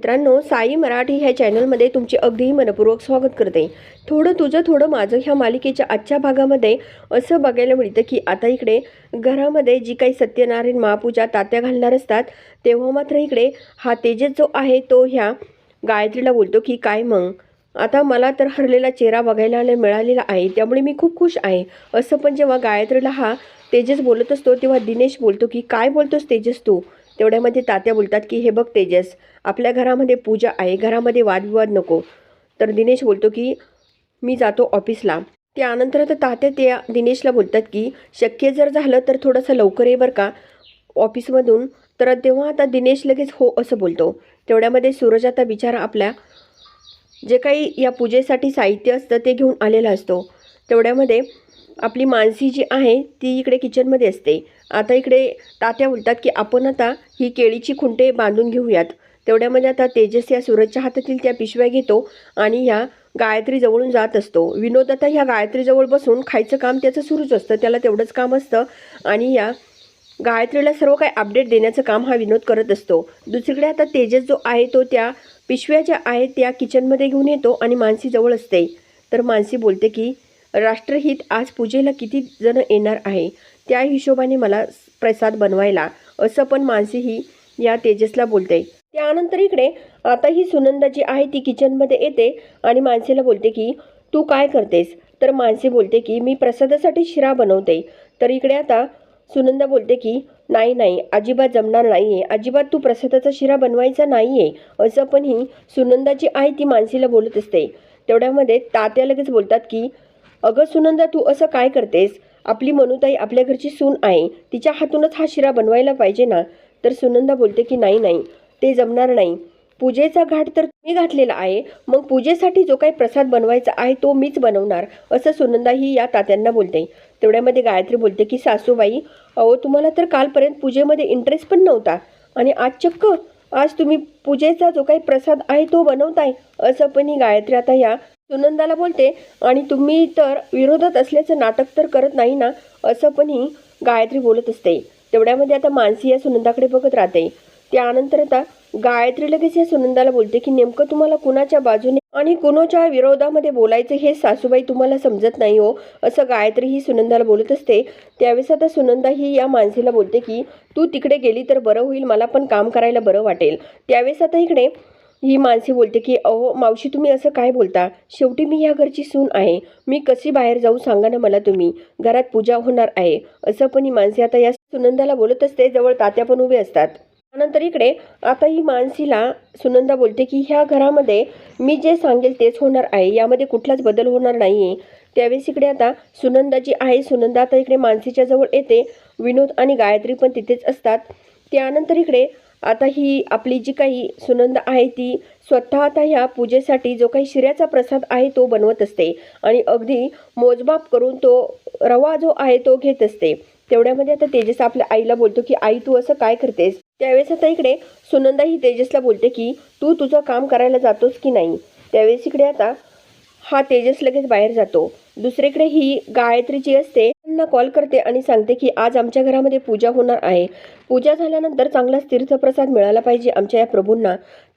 मित्रांनो साई मराठी ह्या चॅनलमध्ये तुमचे अगदी मनपूर्वक स्वागत करते. थोडं तुझं थोडं माझं ह्या मालिकेच्या आजच्या भागामध्ये असं बघायला मिळतं की आता इकडे घरामध्ये जी काही सत्यनारायण महापूजा तात्या घालणार असतात तेव्हा मात्र इकडे हा तेजस जो आहे तो ह्या गायत्रीला बोलतो की काय मग? आता मला तर हरलेला चेहरा बघायला मिळालेला आहे त्यामुळे मी खूप खुश आहे. असं पण जेव्हा गायत्रीला हा तेजस बोलत असतो तेव्हा दिनेश बोलतो की काय बोलतोस तेजस तू? तेवढ्यामध्ये तात्या बोलतात की हे बघ तेजस आपल्या घरामध्ये पूजा आहे घरामध्ये वादविवाद नको. तर दिनेश बोलतो की मी जातो ऑफिसला. त्यानंतर आता तात्या त्या दिनेशला बोलतात की शक्य जर झालं तर थोडंसं लवकर ये बरं का ऑफिसमधून. तर तेव्हा आता दिनेश लगेच हो असं बोलतो. तेवढ्यामध्ये सूरज आता बिचारा आपल्या जे काही या पूजेसाठी साहित्य असतं ते घेऊन आलेलं असतो. तेवढ्यामध्ये आपली मानसी जी आहे ती इकडे किचनमध्ये असते. आता इकडे तात्या बोलतात की आपण आता ही केळीची खुंटे बांधून घेऊयात. तेवढ्यामध्ये आता तेजस या सूरजच्या हातातील त्या पिशव्या घेतो आणि ह्या गायत्रीजवळून जात असतो. विनोद आता ह्या गायत्रीजवळ बसून खायचं काम त्याचं सुरूच असतं. त्याला तेवढंच काम असतं आणि या गायत्रीला सर्व काही अपडेट देण्याचं काम हा विनोद करत असतो. दुसरीकडे आता तेजस जो आहे तो त्या पिशव्या ज्या आहेत त्या किचनमध्ये घेऊन येतो आणि मानसी जवळ असते. तर मानसी बोलते की राष्ट्रहित आज पूजेला किती जण येणार आहे? त्या हिशोबाने मला प्रसाद बनवायला. असं पण मानसी ही या तेजसला बोलते. त्यानंतर इकडे आता ही सुनंदा जी आहे ती किचनमध्ये येते आणि मानसीला बोलते की तू काय करतेस? तर मानसी बोलते की मी प्रसादासाठी शिरा बनवते. तर इकडे आता सुनंदा बोलते की नाही नाही अजिबात जमणार नाही आहे अजिबात तू प्रसादाचा शिरा बनवायचा नाही आहे असं पण ही सुनंदा जी आहे ती मानसीला बोलत असते. तेवढ्यामध्ये तात्या लगेच बोलतात की अगं सुनंदा तू असं काय करतेस? आपली मनुताई आपल्या घरची सून आहे. तिच्या हातूनच हा शिरा बनवायला पाहिजे ना? तर सुनंदा बोलते की नाही नाही ते जमणार नाही. पूजेचा घाट तर मी घातलेला आहे. मग पूजेसाठी जो काही प्रसाद बनवायचा आहे तो मीच बनवणार असं सुनंदा ही या तात्यांना बोलते. तेवढ्यामध्ये गायत्री बोलते की सासूबाई अहो तुम्हाला तर कालपर्यंत पूजेमध्ये इंटरेस्ट पण नव्हता आणि आज चक्क आज तुम्ही पूजेचा जो काही प्रसाद आहे तो बनवताय असं पण ही गायत्री आता या सुनंदाला बोलते. आणि तुम्ही तर विरोधात असल्याचं नाटक तर करत नाही ना असं पण ही गायत्री बोलत असते. तेवढ्यामध्ये आता मानसी या सुनंदाकडे बघत राहते. त्यानंतर आता गायत्री लगेच या सुनंदाला बोलते की नेमकं तुम्हाला कुणाच्या बाजूने आणि कुणाच्या विरोधामध्ये बोलायचं हे सासूबाई तुम्हाला समजत नाही हो असं गायत्री ही सुनंदाला बोलत असते. त्यावेळेस आता सुनंदा ही या माणसीला बोलते की तू तिकडे गेली तर बरं होईल मला पण काम करायला बरं वाटेल. त्यावेळेस आता इकडे ही माणसी बोलते की अहो मावशी तुम्ही असं काय बोलता? शेवटी मी या घरची सून आहे. मी कशी बाहेर जाऊ सांगा ना मला तुम्ही. घरात पूजा होणार आहे. असं पण ही माणसे आता या सुनंदाला बोलत असते जवळ तात्या पण उभे असतात. त्यानंतर इकडे आता ही मानसीला सुनंदा बोलते की ह्या घरामध्ये मी जे सांगेल तेच होणार आहे. यामध्ये कुठलाच बदल होणार नाही आहे त्यावेळेस इकडे आता सुनंदा जी आहे सुनंदा आता इकडे मानसीच्या जवळ येते. विनोद आणि गायत्री पण तिथेच असतात. त्यानंतर इकडे आता ही आपली जी काही सुनंदा आहे ती स्वतः आता ह्या पूजेसाठी जो काही शिऱ्याचा प्रसाद आहे तो बनवत असते. आणि अगदी मोजमाप करून तो रवा जो आहे तो घेत असते. तेवढ्यामध्ये म्हणजे आता तेजस आपल्या आईला बोलतो की आई तू असं काय करतेस? त्यावेळेस आता इकडे सुनंदा ही तेजसला बोलते की तू तुझं काम करायला जातोस की नाही? त्यावेळेस इकडे आता हा तेजस लगेच बाहेर जातो. दुसरीकडे ही गायत्री जी असते त्यांना कॉल करते आणि सांगते की आज आमच्या घरामध्ये पूजा होणार आहे. पूजा झाल्यानंतर चांगलाच तीर्थप्रसाद मिळाला पाहिजे आमच्या या प्रभूंना.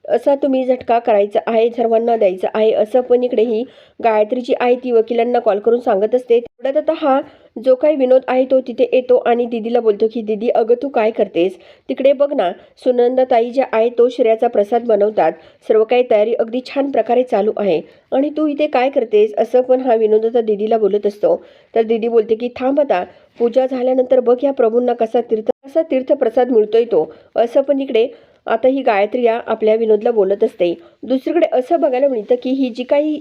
असा तुम्ही झटका करायचा आहे सर्वांना द्यायचा आहे असं पण इकडे ही गायत्री जी आहे ती वकिलांना कॉल करून सांगत असते. तेवढ्यात आता हा जो काही विनोद आहे तो तिथे येतो आणि दिदीला बोलतो की दिदी अगं तू काय करतेस? तिकडे बघ ना सुनंदाताई जे ज्या आहे तो श्रेयाचा प्रसाद बनवतात. सर्व काही तयारी अगदी छान प्रकारे चालू आहे. आणि तू इथे काय करतेस? असं पण हा विनोद आता दिदीला बोलत असतो. तर दिदी बोलते की थांब आता पूजा झाल्यानंतर बघ या प्रभूंना कसा तीर्थ कसा तीर्थप्रसाद मिळतोय तो. असं पण इकडे आता ही गायत्री या आपल्या विनोदला बोलत असते. दुसरीकडे असं बघायला मिळतं की ही जी काही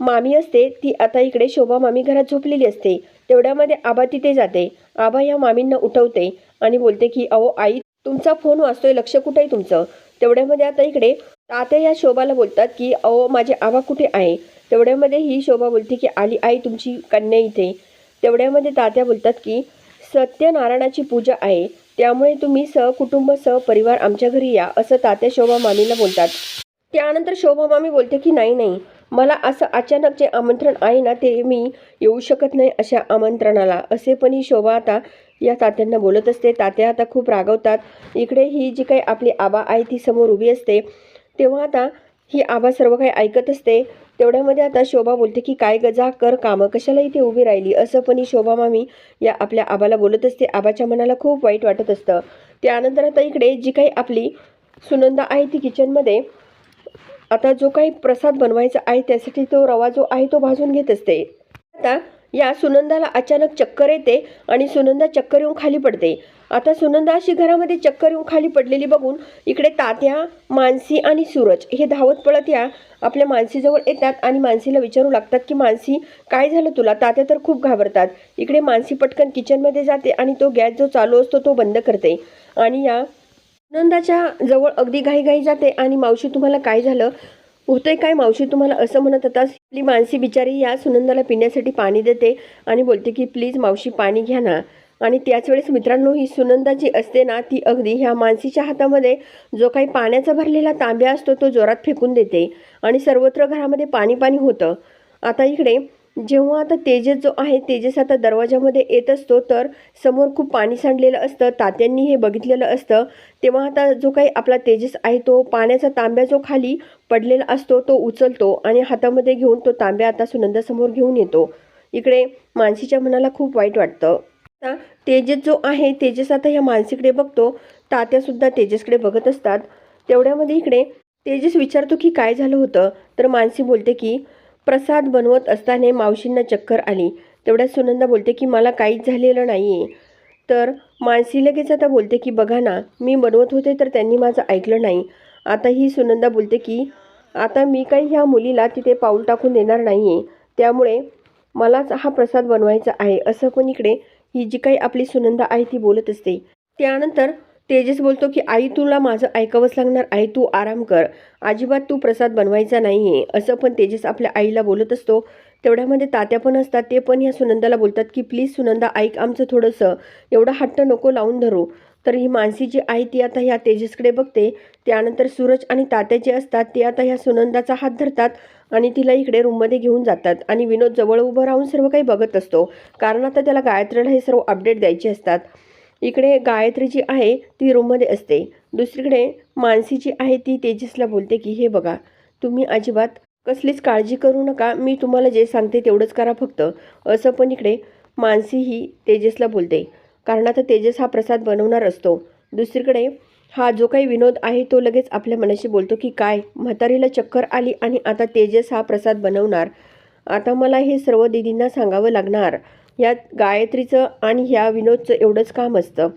मामी असते ती आता इकडे शोभा मामी घरात झोपलेली असते. तेवढ्यामध्ये आबा तिथे जाते. आबा या मामींना उठवते आणि बोलते की अहो आई तुमचा फोन वाचतोय लक्ष कुठे आहे तुमचं? तेवढ्यामध्ये आता इकडे तात्या या शोभाला बोलतात की अहो माझे आबा कुठे आहे? तेवढ्यामध्ये ही शोभा बोलते की आली आई तुमची कन्या इथे. तेवढ्यामध्ये तात्या बोलतात की सत्यनारायणाची पूजा आहे. त्यामुळे तुम्ही सहकुटुंब सहपरिवार आमच्या घरी या असं तात्या शोभा मामीला बोलतात. त्यानंतर शोभा मामी बोलते की नाही नाही. मला असं अचानक जे आमंत्रण आहे ना ते मी येऊ शकत नाही अशा आमंत्रणाला. असे पण ही शोभा आता या तात्यांना बोलत असते. तात्या आता खूप रागवतात. इकडे ही जी काही आपली आबा आहे ती समोर उभी असते. तेव्हा आता ही आबा सर्व काही ऐकत असते. तेवढ्यामध्ये आता शोभा बोलते की काय गजा कर कामं. कशाला इथे उभी राहिली? असं पण शोभा मामी या आपल्या आबाला बोलत असते. आबाच्या मनाला खूप वाईट वाटत असतं. त्यानंतर आता इकडे जी काही आपली सुनंदा आहे ती किचनमध्ये आता जो काही प्रसाद बनवायचा आहे त्यासाठी तो रवा जो आहे तो भाजून घेत असते. आता या सुनंदाला अचानक चक्कर येते आणि सुनंदा चक्कर येऊन खाली पडते. आता सुनंदा अशी घरामध्ये चक्कर येऊन खाली पडलेली बघून इकडे तात्या मानसी आणि सूरज हे धावत पळत या आपल्या मानसीजवळ येतात आणि मानसीला विचारू लागतात की मानसी काय झालं तुला तात्या तर खूप घाबरतात. इकडे मानसी पटकन किचनमध्ये जाते आणि तो गॅस जो चालू असतो तो बंद करते. आणि या सुनंदाच्या जवळ अगदी घाईघाई जाते आणि मावशी तुम्हाला काय झालं? होतंय काय मावशी तुम्हाला असं म्हणत होता. आपली मानसी बिचारी या सुनंदाला पिण्यासाठी पाणी देते आणि बोलते की प्लीज मावशी पाणी घ्या ना. आणि त्याच वेळेस मित्रांनो ही सुनंदा जी असते ना ती अगदी ह्या मानसीच्या हातामध्ये जो काही पाण्याचा भरलेला तांब्या असतो तो जोरात फेकून देते आणि सर्वत्र घरामध्ये पाणी पाणी होतं. आता इकडे जेव्हा आता तेजस जो आहे तेजस आता दरवाजामध्ये येत असतो तर समोर खूप पाणी सांडलेलं असतं तात्यांनी हे बघितलेलं असतं. तेव्हा आता जो काही आपला तेजस आहे तो पाण्याचा तांब्या जो खाली पडलेला असतो तो उचलतो आणि हातामध्ये घेऊन तो तांब्या आता सुनंदासमोर घेऊन येतो. इकडे मानसीच्या मनाला खूप वाईट वाटतं. आता तेजस जो आहे तेजस आता ह्या मानसीकडे बघतो. तात्यासुद्धा तेजसकडे बघत असतात. तेवढ्यामध्ये इकडे तेजस विचारतो की काय झालं होतं? तर मानसी बोलते की प्रसाद बनवत असताना मावशींना चक्कर आली. तेवढ्यात सुनंदा बोलते की मला काहीच झालेलं नाही आहे तर मानसी लगेच आता बोलते की बघा ना मी बनवत होते तर त्यांनी माझं ऐकलं नाही. आता ही सुनंदा बोलते की आता मी काही ह्या मुलीला तिथे पाऊल टाकून देणार नाही आहे त्यामुळे मलाच हा प्रसाद बनवायचा आहे. असं पण इकडे ही जी काही आपली सुनंदा आहे ती बोलत असते. त्यानंतर तेजस बोलतो की आई तुला माझं ऐकावंच लागणार. आई तू आराम कर. अजिबात तू प्रसाद बनवायचा नाही आहे असं पण तेजस आपल्या आईला बोलत असतो. तेवढ्यामध्ये तात्या पण असतात. ते पण ह्या सुनंदाला बोलतात की प्लीज सुनंदा ऐक आमचं थोडंसं. एवढं हट्ट नको लावून धरू. तर ही मानसी जी आहे ती आता ह्या तेजसकडे बघते. त्यानंतर सूरज आणि तात्या जे असतात ते आता ह्या सुनंदाचा हात धरतात आणि तिला इकडे रूममध्ये घेऊन जातात. आणि विनोद जवळ उभं राहून सर्व काही बघत असतो. कारण आता त्याला गायत्रीला हे सर्व अपडेट द्यायचे असतात. इकडे गायत्री जी आहे ती रूममध्ये असते. दुसरीकडे मानसी जी आहे ती तेजसला बोलते की हे बघा तुम्ही अजिबात कसलीच काळजी करू नका. मी तुम्हाला जे सांगते तेवढंच करा फक्त. असं पण इकडे मानसी ही तेजसला बोलते. कारण आता तेजस हा प्रसाद बनवणार असतो. दुसरीकडे हा जो काही विनोद आहे तो लगेच आपल्या मनाशी बोलतो की काय? म्हातारीला चक्कर आली आणि आता तेजस हा प्रसाद बनवणार. आता मला हे सर्व दिदींना सांगावं लागणार. यात गायत्रीचं आणि ह्या विनोदचं एवढंच काम असतं.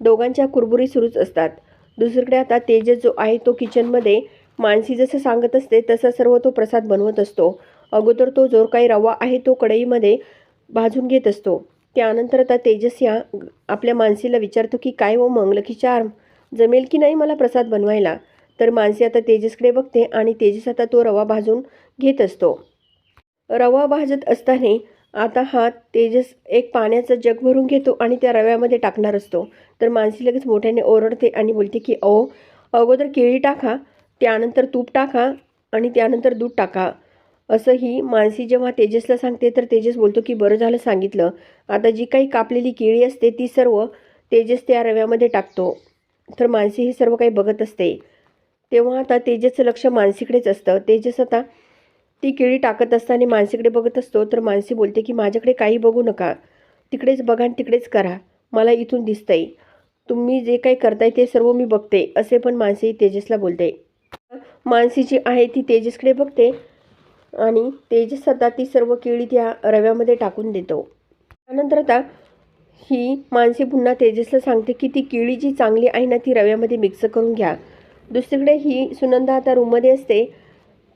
दोघांच्या कुरबुरी सुरूच असतात. दुसरीकडे आता तेजस जो आहे तो किचनमध्ये मानसी जसं सांगत असते तसा सर्व तो प्रसाद बनवत असतो. अगोदर तो जो काही रवा आहे तो कढईमध्ये भाजून घेत असतो. त्यानंतर आता तेजस या आपल्या मानसीला विचारतो की काय हो मंगल की जमेल की नाही मला प्रसाद बनवायला? तर मानसी आता तेजसकडे बघते आणि तेजस आता तो रवा भाजून घेत असतो. रवा भाजत असताना आता हा तेजस एक पाण्याचं जग भरून घेतो आणि त्या रव्यामध्ये टाकणार असतो. तर मानसी लगेच मोठ्याने ओरडते आणि बोलते की अहो अगोदर केळी टाका त्यानंतर तूप टाका आणि त्यानंतर दूध टाका. असंही मानसी जेव्हा तेजसला सांगते तर तेजस बोलतो की बरं झालं सांगितलं. आता जी काही कापलेली केळी असते ती सर्व तेजस त्या रव्यामध्ये टाकतो. तर मानसी हे सर्व काही बघत असते. तेव्हा आता तेजसचं लक्ष मानसीकडेच असतं. तेजस आता ती केळी टाकत असताना मानसीकडे बघत असतो. तर मानसी बोलते की माझ्याकडे काही बघू नका. तिकडेच बघा आणि तिकडेच करा. मला इथून दिसतंय. तुम्ही जे काही करताय ते सर्व मी बघते. असे पण मानसी तेजसला बोलते. मानसी जी आहे ती तेजसकडे बघते. आणि तेजस आता ती सर्व केळी त्या रव्यामध्ये टाकून देतो. त्यानंतर आता ही मानसी पुन्हा तेजसला सांगते की ती केळी जी चांगली आहे ना ती रव्यामध्ये मिक्स करून घ्या. दुसरीकडे ही सुनंदा आता रूममध्ये असते.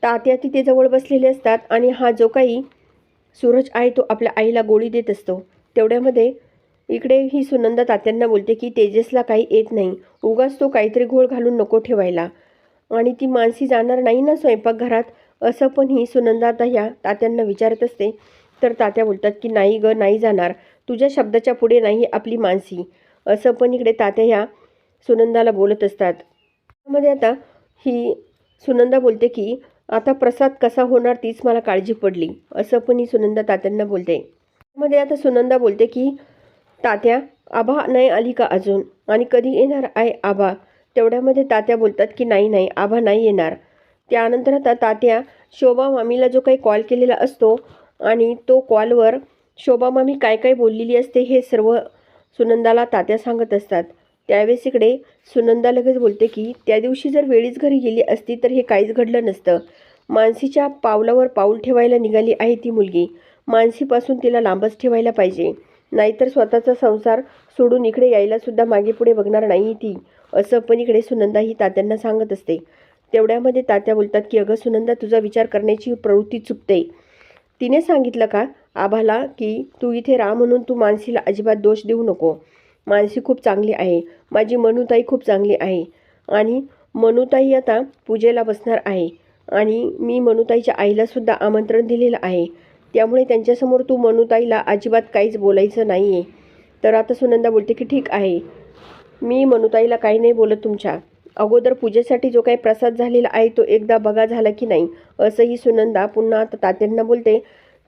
तात्या तिथे जवळ बसलेले असतात आणि हा जो काही सूरज आहे तो आपल्या आईला गोळी देत असतो. तेवढ्यामध्ये इकडे ही सुनंदा तात्यांना बोलते की तेजसला काही येत नाही. उगाच तो काहीतरी घोळ घालून नको ठेवायला. आणि ती मानसी जाणार नाही ना स्वयंपाकघरात असं पण ही सुनंदा आता ह्या तात्यांना विचारत असते. तर तात्या बोलतात की नाही ग नाही जाणार. तुझ्या शब्दाच्या पुढे नाही आपली मानसी. असं पण इकडे तात्या ह्या सुनंदाला बोलत असतात. मध्ये आता ही सुनंदा बोलते की आता प्रसाद कसा होणार तीच मला काळजी पडली. असं पण ही सुनंदा तात्यांना बोलते. मध्ये आता सुनंदा बोलते की तात्या आभा नाही आली का अजून? आणि कधी येणार आहे आभा? तेवढ्यामध्ये तात्या बोलतात की नाही नाही आभा नाही येणार. त्यानंतर आता तात्या शोभा मामीला जो काही कॉल केलेला असतो आणि तो कॉलवर शोभा मामी काय काय बोललेली असते हे सर्व सुनंदाला तात्या सांगत असतात. त्यावेळेस इकडे सुनंदा लगेच बोलते की त्या दिवशी जर वेळीच घरी गेली असती तर हे काहीच घडलं नसतं. मानसीच्या पावलावर पाऊल ठेवायला निघाली आहे ती मुलगी. मानसीपासून तिला लांबच ठेवायला पाहिजे. नाहीतर स्वतःचा संसार सोडून इकडे यायलासुद्धा मागे पुढे बघणार नाही ती. असं पण इकडे सुनंदा ही तात्यांना सांगत असते. तेवढ्यामध्ये तात्या बोलतात की अगं सुनंदा तुझा विचार करण्याची प्रवृत्ती चुकते. तिने सांगितलं का आभाला की तू इथे राहा म्हणून तू मानसीला अजिबात दोष देऊ नको. मानसी खूप चांगली आहे. माझी मनुताई खूप चांगली आहे. आणि मनुताई आता पूजेला बसणार आहे. आणि मी मनुताईच्या आईलासुद्धा आमंत्रण दिलेलं आहे. त्यामुळे त्यांच्यासमोर तू मनुताईला अजिबात काहीच बोलायचं नाही आहे तर आता सुनंदा बोलते की ठीक आहे. मी मनुताईला काही नाही बोलत तुमच्या. अगोदर पूजेसाठी जो काही प्रसाद झालेला आहे तो एकदा बघा झाला की नाही असंही सुनंदा पुन्हा आता तात्यांना बोलते.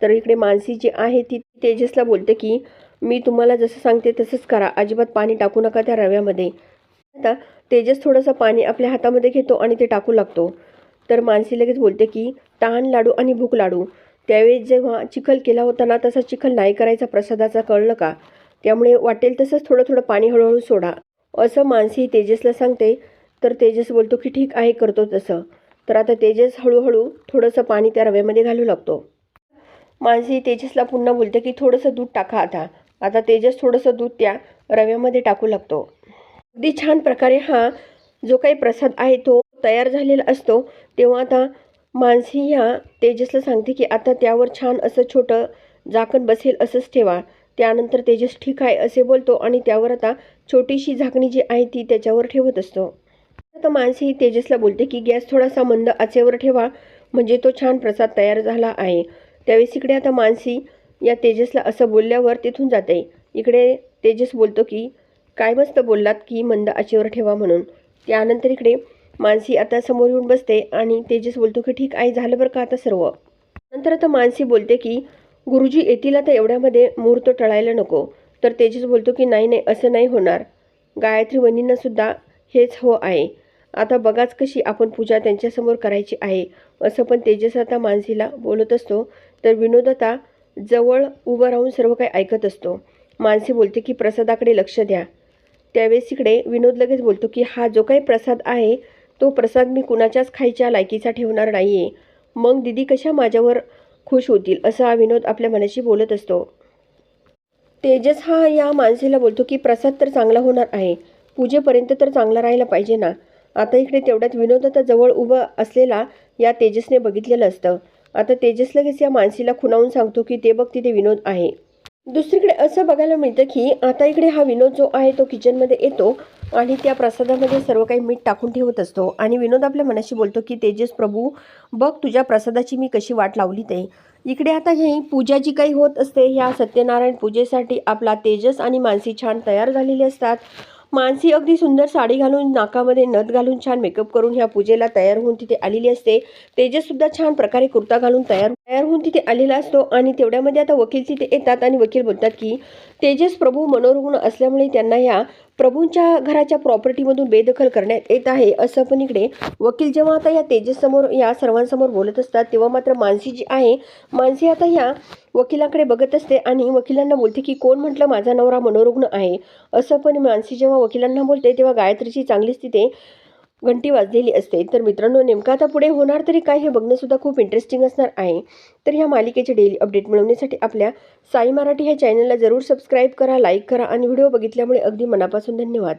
तर इकडे मानसी जी आहे ती तेजसला बोलते की मी तुम्हाला जसं सांगते तसंच करा अजिबात पाणी टाकू नका त्या रव्यामध्ये. आता तेजस थोडंसं पाणी आपल्या हातामध्ये घेतो आणि ते टाकू लागतो. तर मानसी लगेच बोलते की तहान लाडू आणि भूक लाडू. त्यावेळी जेव्हा चिखल केला होता ना तसा चिखल नाही करायचा प्रसादाचा कळलं का? त्यामुळे वाटेल तसंच थोडं थोडं पाणी हळूहळू सोडा. असं मानसी तेजसला सांगते. तर तेजस बोलतो की ठीक आहे करतो तसं. तर आता तेजस हळूहळू थोडंसं पाणी त्या रव्यामध्ये घालू लागतो. मानसी तेजसला पुन्हा बोलते की थोडंसं दूध टाका आता. आता तेजस थोडंसं दूध त्या रव्यामध्ये टाकू लागतो. अगदी छान प्रकारे हा जो काही प्रसाद आहे तो तयार झालेला असतो. तेव्हा आता मानसी ह्या तेजसला सांगते की आता त्यावर छान असं छोटं झाकण बसेल असंच ठेवा. त्यानंतर तेजस ठीक आहे असे बोलतो आणि त्यावर आता छोटीशी झाकणी जी आहे ती त्याच्यावर ठेवत असतो. आता मानसी तेजसला बोलते की गॅस थोडासा मंद आचेवर ठेवा म्हणजे तो छान प्रसाद तयार झाला आहे. त्यावेळेस इकडे आता मानसी या तेजसला असं बोलल्यावर तिथून जाते. इकडे तेजस बोलतो की काय मस्त बोललात की मंद आचेवर ठेवा म्हणून. त्यानंतर इकडे मानसी आता समोर येऊन बसते आणि तेजस बोलतो की ठीक आहे झालं बरं का आता सर्व. नंतर आता मानसी बोलते की गुरुजी येतील आता एवढ्यामध्ये मुहूर्त टळायला नको. तर तेजस बोलतो की नाही नाही असं नाही होणार. गायत्री वहिनींनासुद्धा हेच हो आहे. आता बघाच कशी आपण पूजा त्यांच्यासमोर करायची आहे. असं पण तेजस आता मानसीला बोलत असतो. तर विनोद आता जवळ उभं राहून सर्व काही ऐकत असतो. मानसी बोलते की प्रसादाकडे लक्ष द्या. त्यावेळेस इकडे विनोद लगेच बोलतो की हा जो काही प्रसाद आहे तो प्रसाद मी कुणाच्याच खायच्या लायकीचा ठेवणार नाही आहे मग दिदी कशा माझ्यावर खुश होतील? असं हा विनोद आपल्या मनाशी बोलत असतो. तेजस हा या माणसेला बोलतो की प्रसाद तर चांगला होणार आहे. पूजेपर्यंत तर चांगला राहायला पाहिजे ना. आता इकडे तेवढ्यात विनोद आता जवळ उभं असलेला या तेजसने बघितलेलं असतं. आता तेजस लगेच या मानसीला खुणावून सांगतो की ते बघ तिथे विनोद आहे. दुसरीकडे असं बघायला मिळतं की आता इकडे हा विनोद जो आहे तो किचनमध्ये येतो आणि त्या प्रसादामध्ये सर्व काही मीठ टाकून ठेवत असतो. आणि विनोद आपल्या मनाशी बोलतो की तेजस प्रभू बघ तुझ्या प्रसादाची मी कशी वाट लावली ते. इकडे आता ही पूजा जी काही होत असते ह्या सत्यनारायण पूजेसाठी आपला तेजस आणि मानसी छान तयार झालेली असतात. मानसी अगदी सुंदर साडी घालून नाकामध्ये नथ घालून छान मेकअप करून ह्या पूजेला तयार होऊन तिथे आलेली असते. तेजस सुद्धा छान प्रकारे कुर्ता घालून तयार तयार होऊन तिथे आलेला असतो आणि तेवढ्यामध्ये आता वकील तिथे येतात आणि वकील बोलतात की तेजस प्रभू मनोरुग्ण असल्यामुळे त्यांना या प्रभूंच्या घराच्या प्रॉपर्टीमधून बेदखल करण्यात येत आहे असं पण इकडे वकील जेव्हा आता या तेजससमोर या सर्वांसमोर बोलत असतात तेव्हा मात्र मानसी जी आहे मानसी आता या वकिलांकडे बघत असते आणि वकिलांना बोलते की कोण म्हटलं माझा नवरा मनोरुग्ण आहे? असं पण मानसी जेव्हा वकिलांना बोलते तेव्हा गायत्रीची चांगलीच तिथे घंटी वाजलेली असते. तर मित्रांनो नेमकं आता पुढे होणार तरी काय हे बघणंसुद्धा खूप इंटरेस्टिंग असणार आहे. तर ह्या मालिकेचे डेली अपडेट मिळवण्यासाठी आपल्या साई मराठी ह्या चॅनलला जरूर सबस्क्राईब करा लाईक करा आणि व्हिडिओ बघितल्यामुळे अगदी मनापासून धन्यवाद.